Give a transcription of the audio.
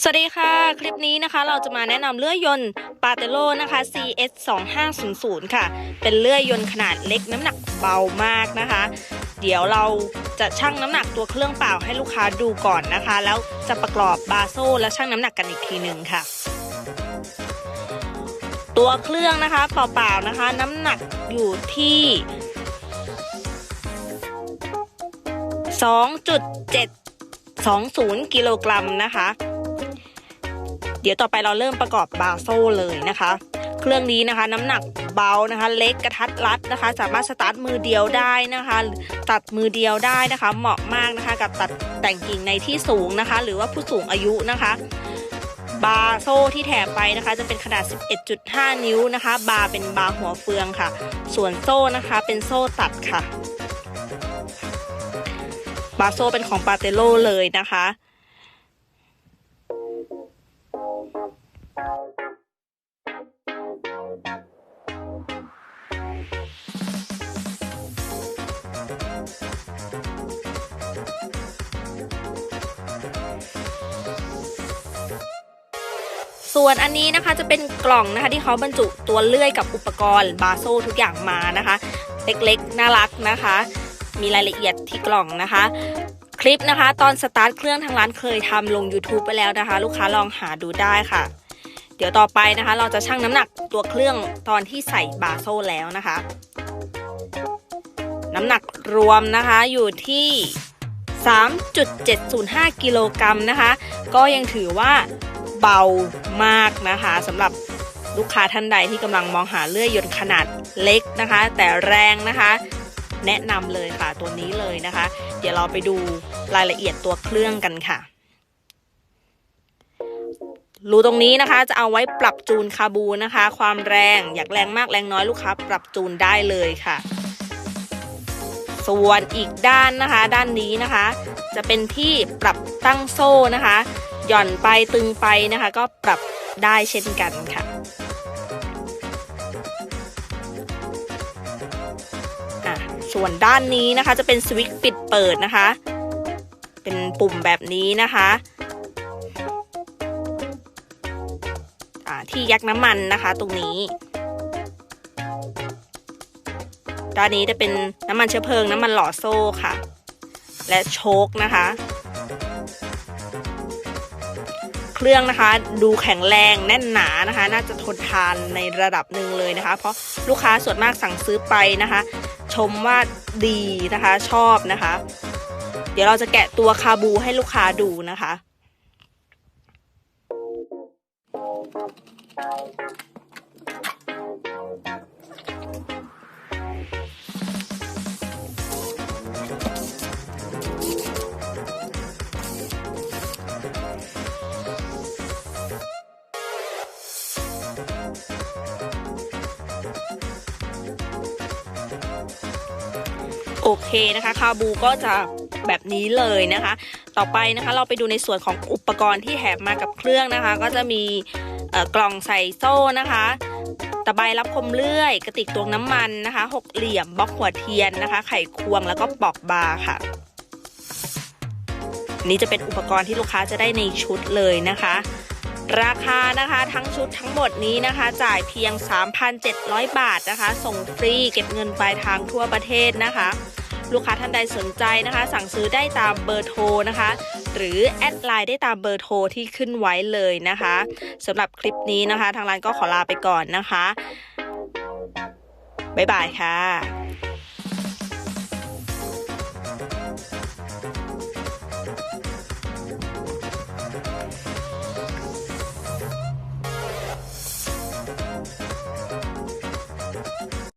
สวัสดีค่ะ คลิปนี้นะคะเราจะมาแนะนำเลื่อยยนต์ปาเตโลนะคะ CS 2 5 0 0ค่ะ เป็นเลื่อยยนต์ขนาดเล็กน้ำหนักเบามากนะคะ เดี๋ยวเราจะชั่งน้ำหนักตัวเครื่องเปล่าให้ลูกค้าดูก่อนนะคะ แล้วจะประกอบบาโซ่และชั่งน้ำหนักกันอีกทีหนึ่งค่ะ ตัวเครื่องนะคะเปล่าๆนะคะ น้ำหนักอยู่ที่ 2.720 กิโลกรัมนะคะ เดี๋ยวต่อไปเราเริ่มประกอบบาโซ่เลยนะคะ เครื่องนี้นะคะน้ำหนักเบานะคะ เล็กกระทัดรัดนะคะ สามารถสตาร์ทมือเดียวได้นะคะ ตัดมือเดียวได้นะคะ เหมาะมากนะคะกับตัดแต่งกิ่งในที่สูงนะคะ หรือว่าผู้สูงอายุนะคะบาโซ่ที่แถมไปนะคะจะเป็นขนาด 11.5 นิ้วนะคะ บาเป็นบาหัวเฟืองค่ะ ส่วนโซ่นะคะเป็นโซ่ตัดค่ะ บาโซ่เป็นของปาเตโลเลยนะคะ ส่วนอันนี้นะคะจะเป็นกล่องนะคะที่เขาบรรจุตัวเลื่อยกับอุปกรณ์บาโซ่ทุกอย่างมานะคะ เล็กๆ น่ารักนะคะ มีรายละเอียดที่กล่องนะคะ คลิปนะคะ ตอนสตาร์ทเครื่องทางร้านเคยทำลง YouTube ไปแล้วนะคะ ลูกค้าลองหาดูได้ค่ะ เดี๋ยวต่อไปนะคะ เราจะชั่งน้ำหนักตัวเครื่องตอนที่ใส่บาโซ่แล้วนะคะ น้ำหนักรวมนะคะอยู่ที่ 3.705 กิโลกรัมนะคะ ก็ยังถือว่าเบามากนะคะสำหรับลูกค้าท่านใดที่กำลังมองหาเลื่อยยนต์ขนาดเล็กนะคะ แต่แรงนะคะ แนะนำเลยค่ะตัวนี้เลยนะคะ เดี๋ยวเราไปดูรายละเอียดตัวเครื่องกันค่ะ รูตรงนี้นะคะจะเอาไว้ปรับจูนคาบูนะคะ ความแรงอยากแรงมากแรงน้อยลูกค้าปรับจูนได้เลยค่ะ ส่วนอีกด้านนะคะ ด้านนี้นะคะ จะเป็นที่ปรับตั้งโซ่นะคะ หย่อนไปตึงไปนะคะ ก็ปรับได้เช่นกันค่ะอะส่วนด้านนี้นะคะจะเป็นสวิตช์ปิดเปิดนะคะ เป็นปุ่มแบบนี้นะคะ ที่ยักน้ำมันนะคะ ตรงนี้ด้านนี้จะเป็นน้ำมันเชื้อเพลิงน้ำมันหล่อโซ่ค่ะ และโชคนะคะ เครื่องนะคะดูแข็งแรงแน่นหนานะคะ น่าจะทนทานในระดับหนึ่งเลยนะคะ เพราะลูกค้าส่วนมากสั่งซื้อไปนะคะ ชมว่าดีนะคะชอบนะคะ เดี๋ยวเราจะแกะตัวคาบูให้ลูกค้าดูนะคะ โอเคนะคะคาบูก็จะแบบนี้เลยนะคะ ต่อไปนะคะเราไปดูในส่วนของอุปกรณ์ที่แถมมากับเครื่องนะคะ ก็จะมี กล่องใส่โซ่นะคะ ตะไบรับคมเลื่อย กระติกตวงน้ำมันนะคะหกเหลี่ยมบล็อกหัวเทียนนะคะ ไขควงแล้วก็ปอกบาร์ค่ะ นี่จะเป็นอุปกรณ์ที่ลูกค้าจะได้ในชุดเลยนะคะ ราคานะคะทั้งชุดทั้งหมดนี้นะคะ จ่ายเพียง 3,700 บาทนะคะ ส่งฟรีเก็บเงินปลายทางทั่วประเทศนะคะ ลูกค้าท่านใดสนใจนะคะ สั่งซื้อได้ตามเบอร์โทรนะคะ หรือแอดไลน์ได้ตามเบอร์โทรที่ขึ้นไว้เลยนะคะสำหรับคลิปนี้นะคะ ทางร้านก็ขอลาไปก่อนนะคะบ๊ายบายค่ะ